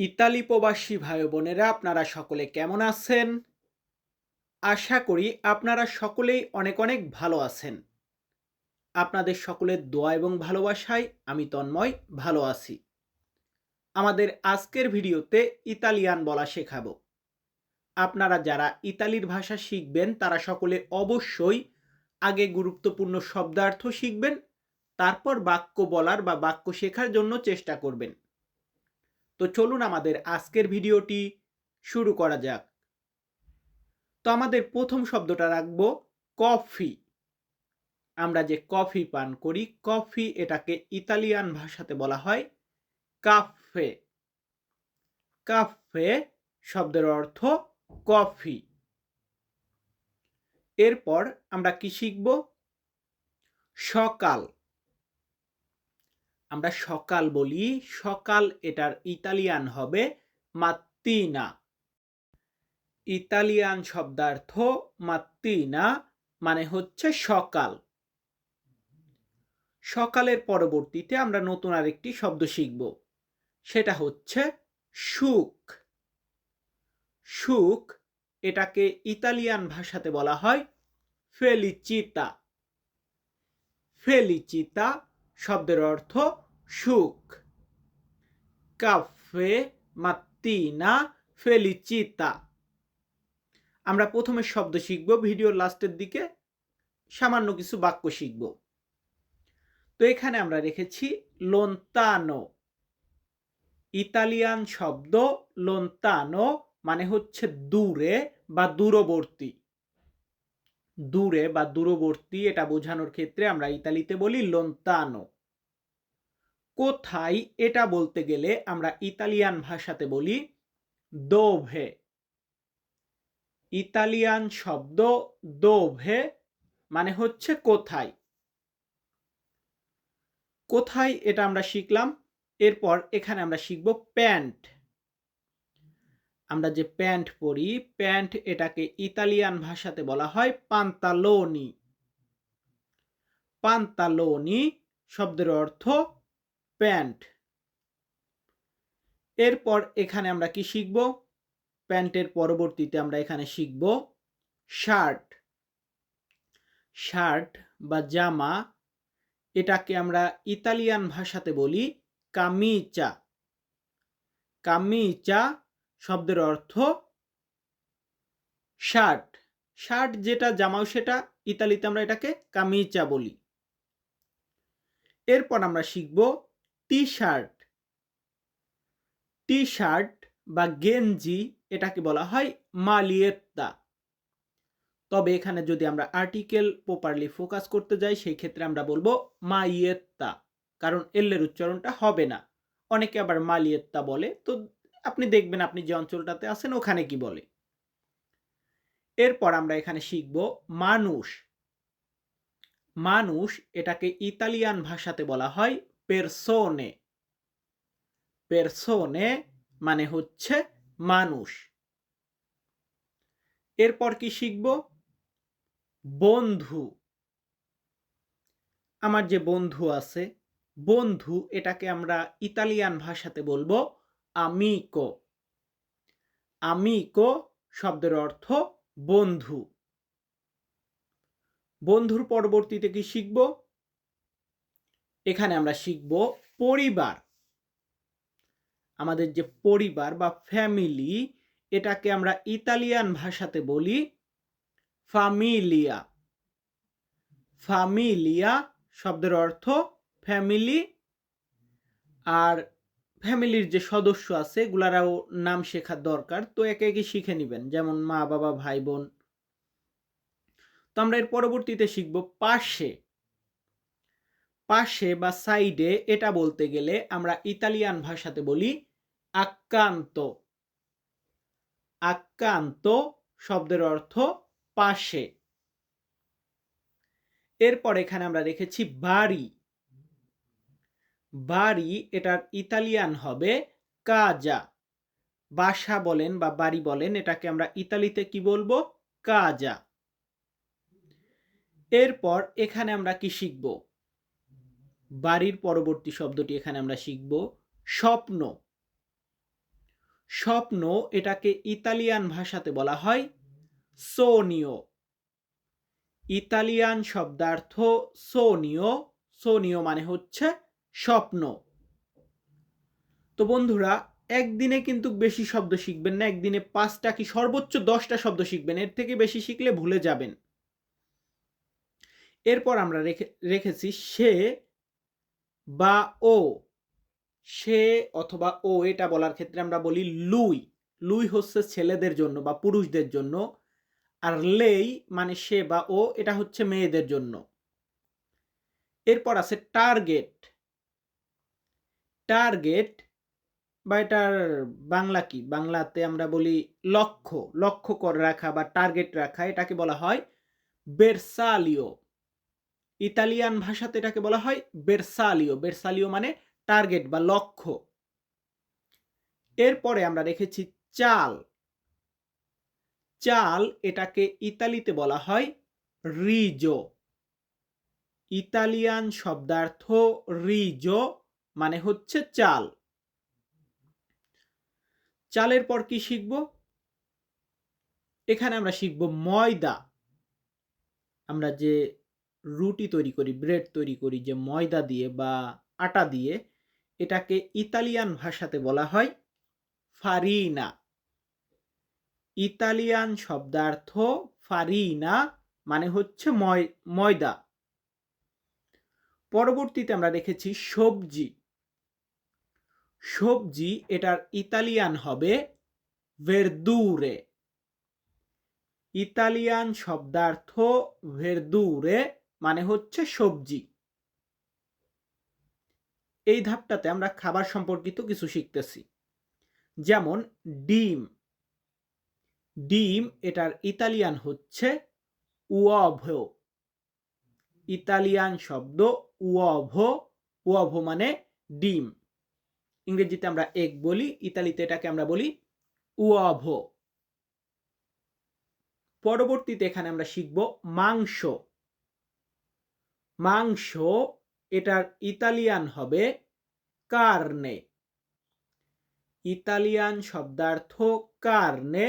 Italy প্রবাসী ভাই বোনেরা, আপনারা সকলে কেমন আছেন? আশা করি আপনারা সকলেই অনেক অনেক ভালো আছেন। আপনাদের সকলের দোয়া এবং ভালোবাসায় আমি তন্ময়, ভালো আছি। আমাদের আজকের ভিডিওতে ইতালিয়ান বলা শেখাবো। আপনারা যারা ইতালির ভাষা শিখবেন, তারা সকলে অবশ্যই আগে গুরুত্বপূর্ণ শব্দার্থ শিখবেন, তারপর বাক্য বলার বা বাক্য শেখার জন্য চেষ্টা করবেন। তো চলুন আমাদের আজকের ভিডিওটি শুরু করা যাক। তো আমাদের প্রথম শব্দটা রাখব, কফি। আমরা যে কফি পান করি, কফি এটাকে ইতালিয়ান ভাষাতে বলা হয় কাফে। কাফে শব্দের অর্থ কফি। এরপর আমরা কি শিখব? সকাল। আমরা সকাল বলি, সকাল এটার ইতালিয়ান হবে মাত্তিনা। ইতালিয়ান শব্দার্থ মাত্তিনা মানে হচ্ছে সকাল। সকালের পরবর্তীতে আমরা নতুন আরেকটি শব্দ শিখব। সেটা হচ্ছে সুখ। সুখ এটাকে ইতালিয়ান ভাষাতে বলা হয় ফেলিচিতা। ফেলিচিতা শব্দের অর্থ সুখ। কাফে মাত্তিনা ফেলিচিতা। আমরা প্রথমে শব্দ শিখব, ভিডিওর লাস্টের দিকে সামান্য কিছু বাক্য শিখব। তো এখানে আমরা রেখেছি লোন্তানো। ইতালিয়ান শব্দ লোন্তানো মানে হচ্ছে দূরে বা দূরবর্তী। দূরে বা দূরবর্তী এটা বোঝানোর ক্ষেত্রে আমরা ইতালিতে বলি লোন্তানো কোথায় এটা বলতে গেলে আমরা ইতালিয়ান ভাষাতে বলি দোভে ইতালিয়ান শব্দ দোভে মানে হচ্ছে কোথায়। কোথায় এটা আমরা শিখলাম, এরপর এখানে আমরা শিখব প্যান্ট। আমরা যে প্যান্ট পরি, প্যান্ট এটাকে ইতালিয়ান ভাষাতে বলা হয় পান্তালোনি। পান্তালোনি শব্দের অর্থ প্যান্ট। এরপর এখানে আমরা কি শিখব? প্যান্টের পরবর্তীতে আমরা এখানে শিখব শার্ট। শার্ট বা জামা এটাকে আমরা ইতালিয়ান ভাষাতে বলি কামিচা। কামিচা শব্দের অর্থ শার্ট। শার্ট যেটা, জামাও সেটা, ইতালিতে আমরা এটাকে কামিচা বলি। এরপর আমরা শিখব টি শার্ট টি শার্ট বা গেঞ্জি এটাকে বলা হয় মালিয়েত্তা। তবে এখানে যদি আমরা আর্টিকেল প্রপারলি ফোকাস করতে যাই, সেই ক্ষেত্রে আমরা বলব মাইয়েত্তা। কারণ এল্লের উচ্চারণটা হবে না। অনেকে আবার মালিয়েত্তা বলে। তো আপনি দেখবেন আপনি যে অঞ্চলটাতে আছেন, ওখানে কি বলে? এরপর আমরা এখানে শিখব মানুষ। মানুষ এটাকে ইতালিয়ান ভাষাতে বলা হয় পেরসোনে পেরসোনে মানে হচ্ছে মানুষ। এরপর কি শিখব? বন্ধু। আমার যে বন্ধু আছে, বন্ধু এটাকে আমরা ইতালিয়ান ভাষাতে বলব আমিকো আমিকো শব্দের অর্থ বন্ধু। বন্ধুর পরবর্তীতে কি শিখব? এখানে আমরা শিখব পরিবার। আমাদের যে পরিবার বা ফ্যামিলি এটাকে আমরা ইতালিয়ান ভাষাতে বলি ফামিলিয়া ফামিলিয়া শব্দের অর্থ ফ্যামিলি আর ফ্যামিলির যে সদস্য আছে, এগুলারাও নাম শেখার দরকার। তো একে একে শিখে নেবেন, যেমন মা, বাবা, ভাই, বোন। তো আমরা এর পরবর্তীতে শিখব পাশে। পাশে বা সাইডে এটা বলতে গেলে আমরা ইতালিয়ান ভাষাতে বলি আক্রান্ত আক্রান্ত শব্দের অর্থ পাশে। এরপর এখানে আমরা রেখেছি বাড়ি। বাড়ি এটার ইতালিয়ান হবে কাজা। বাসা বলেন বা বাড়ি বলেন, এটাকে আমরা ইতালিতে কি বলব? কাজা। এরপর এখানে আমরা কি শিখব? বাড়ির পরবর্তী শব্দটি এখানে আমরা শিখব, স্বপ্ন। স্বপ্ন এটাকে ইতালিয়ান ভাষাতে বলা হয় সোনিও। ইতালিয়ান শব্দার্থ সোনিও সোনিও মানে হচ্ছে স্বপ্ন। তো বন্ধুরা, একদিনে কিন্তু বেশি শব্দ শিখবেন না, একদিনে পাঁচটা কি সর্বোচ্চ দশটা শব্দ শিখবেন, এর থেকে বেশি শিখলে ভুলে যাবেন। এরপর আমরা রেখে, রেখেছি সে বা ও। সে অথবা ও, এটা বলার ক্ষেত্রে আমরা বলি লুই। লুই হচ্ছে ছেলেদের জন্য বা পুরুষদের জন্য, আর লেই মানে সে বা ও, এটা হচ্ছে মেয়েদের জন্য। এরপর আছে টার্গেট। টার্গেট বা এটার বাংলা কি? বাংলাতে আমরা বলি লক্ষ্য। লক্ষ্য করে রাখা বা টার্গেট রাখা, এটাকে বলা হয় বেরসালিও ইতালিয়ান ভাষাতে এটাকে বলা হয় বেরসালিও বেরসালিও মানে টার্গেট বা লক্ষ্য। এরপরে আমরা রেখেছি চাল। চাল এটাকে ইতালিতে বলা হয় রিজো। ইতালিয়ান শব্দার্থ রিজো মানে হচ্ছে চাল। চালের পর কি শিখব? এখানে আমরা শিখব ময়দা। আমরা যে রুটি তৈরি করি, ব্রেড তৈরি করি, যে ময়দা দিয়ে বা আটা দিয়ে, এটাকে ইতালিয়ান ভাষাতে বলা হয় ফারিনা। ইতালিয়ান শব্দার্থ ফারিনা মানে হচ্ছে ময়, ময়দা। পরবর্তীতে আমরা দেখেছি সবজি। সবজি এটার ইতালিয়ান হবে ভেরদুরে ইতালিয়ান শব্দার্থ ভেরদুরে মানে হচ্ছে সবজি। এই ধাপটাতে আমরা খাবার সম্পর্কিত কিছু শিখতেছি। যেমন ডিম। ডিম এটার ইতালিয়ান হচ্ছে উয়াভো ইতালিয়ান শব্দ উয়াভো উয়াভো মানে ডিম। ইংরেজিতে আমরা এগ বলি, ইতালিতে এটাকে আমরা বলি উয়াভো পরবর্তীতে এখানে আমরা শিখব মাংস। মাংস এটার ইতালিয়ান হবে কার্নে ইতালিয়ান শব্দার্থ কার্নে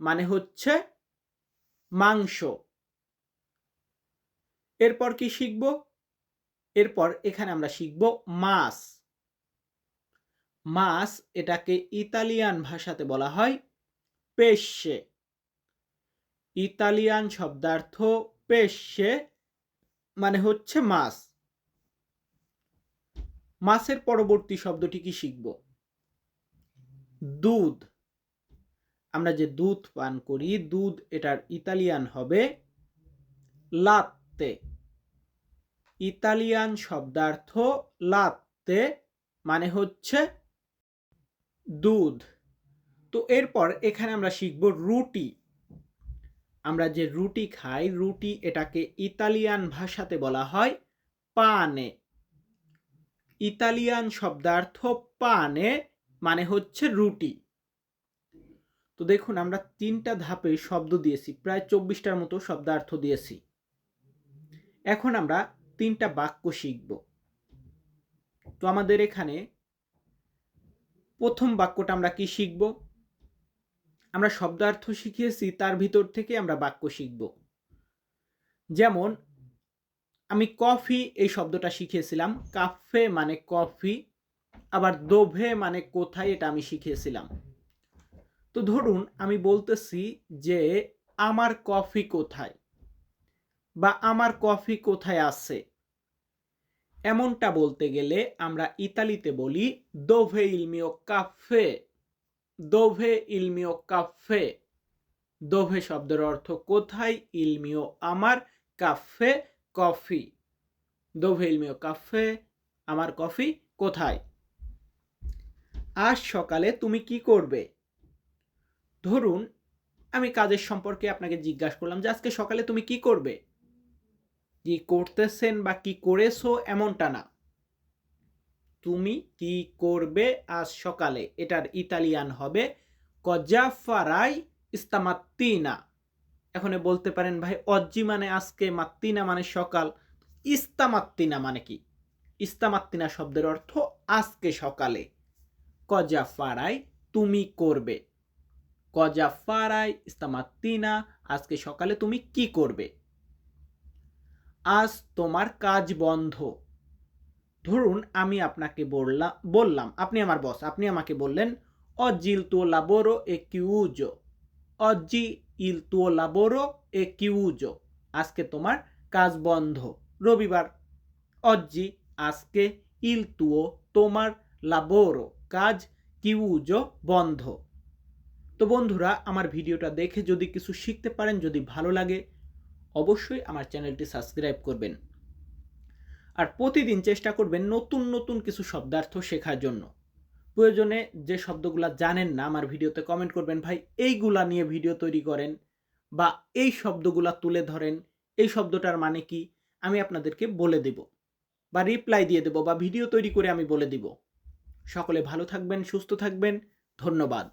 মানে হচ্ছে মাংস। এরপর কি শিখব? এরপর এখানে আমরা শিখব মাছ। মাছ এটাকে ইতালিয়ান ভাষাতে বলা হয় পেশে। ইতালিয়ান শব্দার্থ পেশে মানে হচ্ছে মাছ মাছের পরবর্তী শব্দটি কি শিখব? দুধ। আমরা যে দুধ পান করি, দুধ এটার ইতালিয়ান হবে লাত্তে। ইতালিয়ান শব্দার্থ লাত্তে মানে হচ্ছে দুধ। তো এরপর এখানে আমরা শিখব রুটি। আমরা যে রুটি খাই, রুটি এটাকে ইতালিয়ান ভাষাতে বলা হয় পানে। ইতালিয়ান শব্দার্থ পানে মানে হচ্ছে রুটি। তো দেখুন, আমরা তিনটা ধাপে শব্দ দিয়েছি, প্রায় চব্বিশটার মতো শব্দার্থ দিয়েছি। এখন আমরা তিনটা বাক্য শিখব। তো আমাদের এখানে প্রথম বাক্যটা আমরা কি শিখব? আমরা শব্দার্থ শিখিয়েছি, তার ভিতর থেকে আমরা বাক্য শিখব। যেমন, আমি কফি, এই শব্দটা শিখিয়েছিলাম। কাফে মানে কফি, আবার দোভে মানে কোথায়, এটা আমি শিখিয়েছিলাম। তো ধরুন, আমি বলতেছি যে, আমার কফি কোথায়? বা আমার কফি কোথায় আছে? এমনটা বলতে গেলে আমরা ইতালিতে বলি দোভে ইলমিও কাফে দোভে ইলমিও কাফে দোভে শব্দের অর্থ, কোথায়? ইলমিও আমার কাফে কফি দোভে ইলমিও কাফে আমার কফি কোথায়? আজ সকালে তুমি কি করবে? ধরুন, আমি কাজের সম্পর্কে আপনাকে জিজ্ঞাসা করলাম যে আজকে সকালে তুমি কি করবে? কি করতেছেন বা কি করেছ এমনটা না। তুমি কি করবে আজ সকালে? এটার ইতালিয়ান হবে, কজাফারাই ইস্তামাত্তিনা। এখন বলতে পারেন, ভাই, অজ্জি মানে আজকে, মাত্তিনা মানে সকাল। ইস্তামাত্তিনা মানে কি? ইস্তামাত্তিনা শব্দের অর্থ, আজকে সকালে। কজাফারাই তুমি করবে। কজা ফারাই ইস্তামাত্তিনা। আজকে সকালে তুমি কি করবে? আজ তোমার কাজ বন্ধ। ধরুন আমি আপনাকে বললাম বললাম, আপনি আমার বস আপনি আমাকে বললেন oggi il লাবোরো এ chiuso oggi il tuo lavoro è chiuso আজকে তোমার কাজ বন্ধ। রবিবার oggi আজকে il tuo তোমার লাবোরো, কাজ chiuso বন্ধ। তো বন্ধুরা, আমার ভিডিওটা দেখে যদি কিছু শিখতে পারেন, যদি ভালো লাগে অবশ্যই আমার চ্যানেলটি সাবস্ক্রাইব করবেন। আর প্রতিদিন চেষ্টা করবেন নতুন নতুন কিছু শব্দার্থ শেখার জন্য। প্রয়োজনে যে শব্দগুলা জানেন না, আমার ভিডিওতে কমেন্ট করবেন, ভাই, এইগুলা নিয়ে ভিডিও তৈরি করেন বা এই শব্দগুলা তুলে ধরেন, এই শব্দটার মানে কি? আমি আপনাদেরকে বলে দেব বা রিপ্লাই দিয়ে দেব বা ভিডিও তৈরি করে আমি বলে দিব। সকলে ভালো থাকবেন, সুস্থ থাকবেন, ধন্যবাদ।